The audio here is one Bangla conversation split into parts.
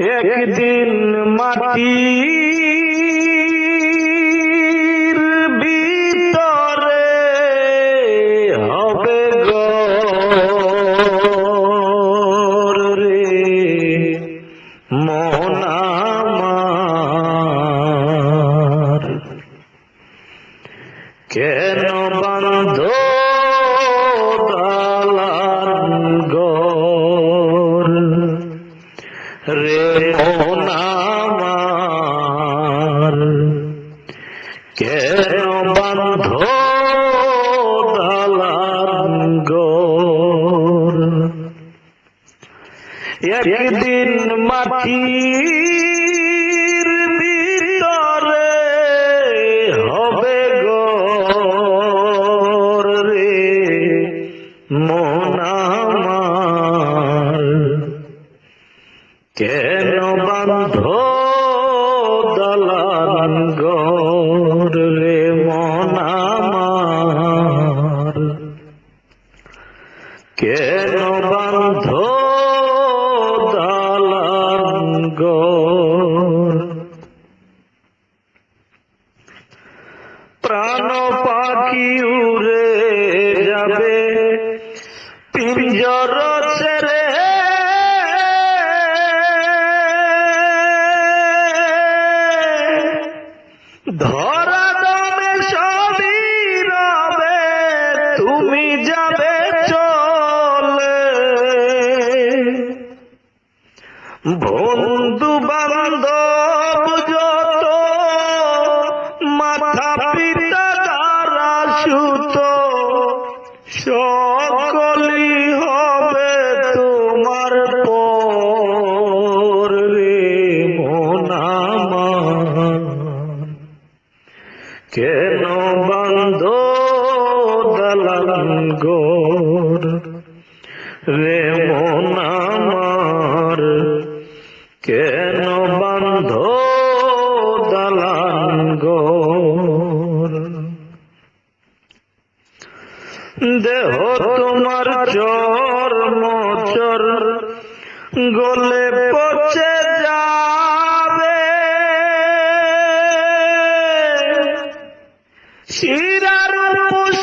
একদিন মাটির রে মন আমার কেন বন্ধ একদিন মাটির বান্ধ দলান গর রে মন আমার। কেন বান্ধ দালান গর প্রাণ পাখি উড়ে ধরা দমে সবই রবে, তুমি যাবে চলে। বন্ধু বান্ধব যত মাথা পিতা তারা সুত সকলি কেন বন্ধ দলান গোর? রে মন আমার, কেন বন্ধ দলান গোর? দেহ তোমার চর মোচর গলে পচে শিরার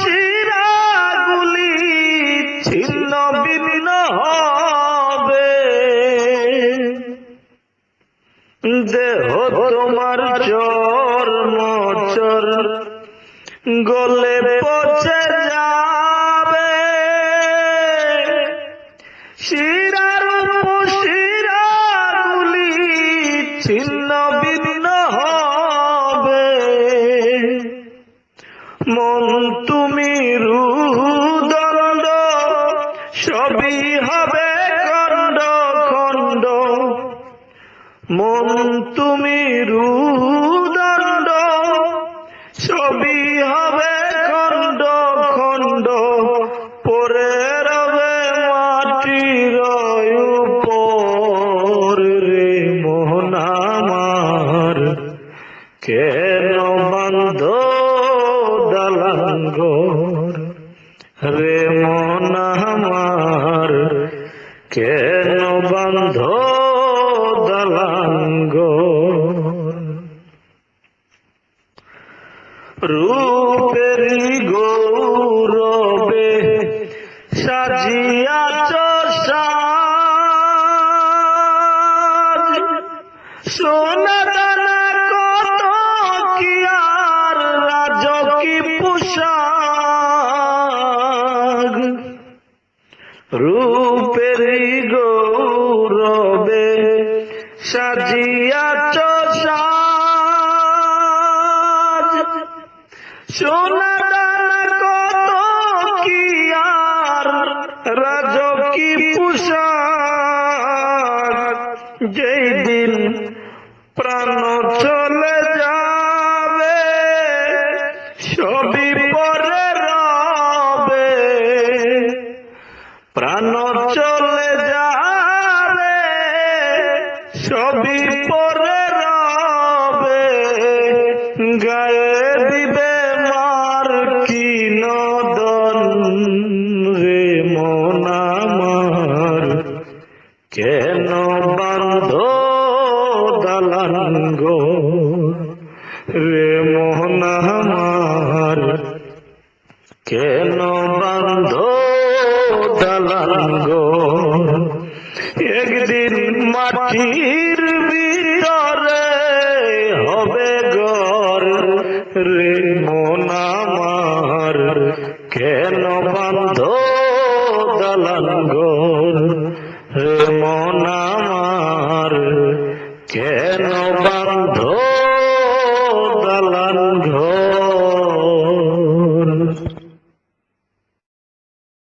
শিরা ছিন্ন ভিন্ন হবে। দেহ তোমার চর মোচর গলে পচে যাবে। শিরার সবই হবে খণ্ড খণ্ড। মন তুমি রুদণ্ড সবই হবে খণ্ড খণ্ড। পরে রবে মাটির উপর রে মোহন আমার। কেন বন্ধ রূপেরি গৌরবে সাজিয়াছ সাজ সোনা কত কি আর রাজকি পোশাক? যেই দিন প্রাণ চলে যাবে, সবই পরে রবে, গায়ে দিবে মার কি নদন রে মন আমার? কেন বান্ধ দালান গো রে মোহন কেন বান্ধ দালান গো? একদিন মাটি কেন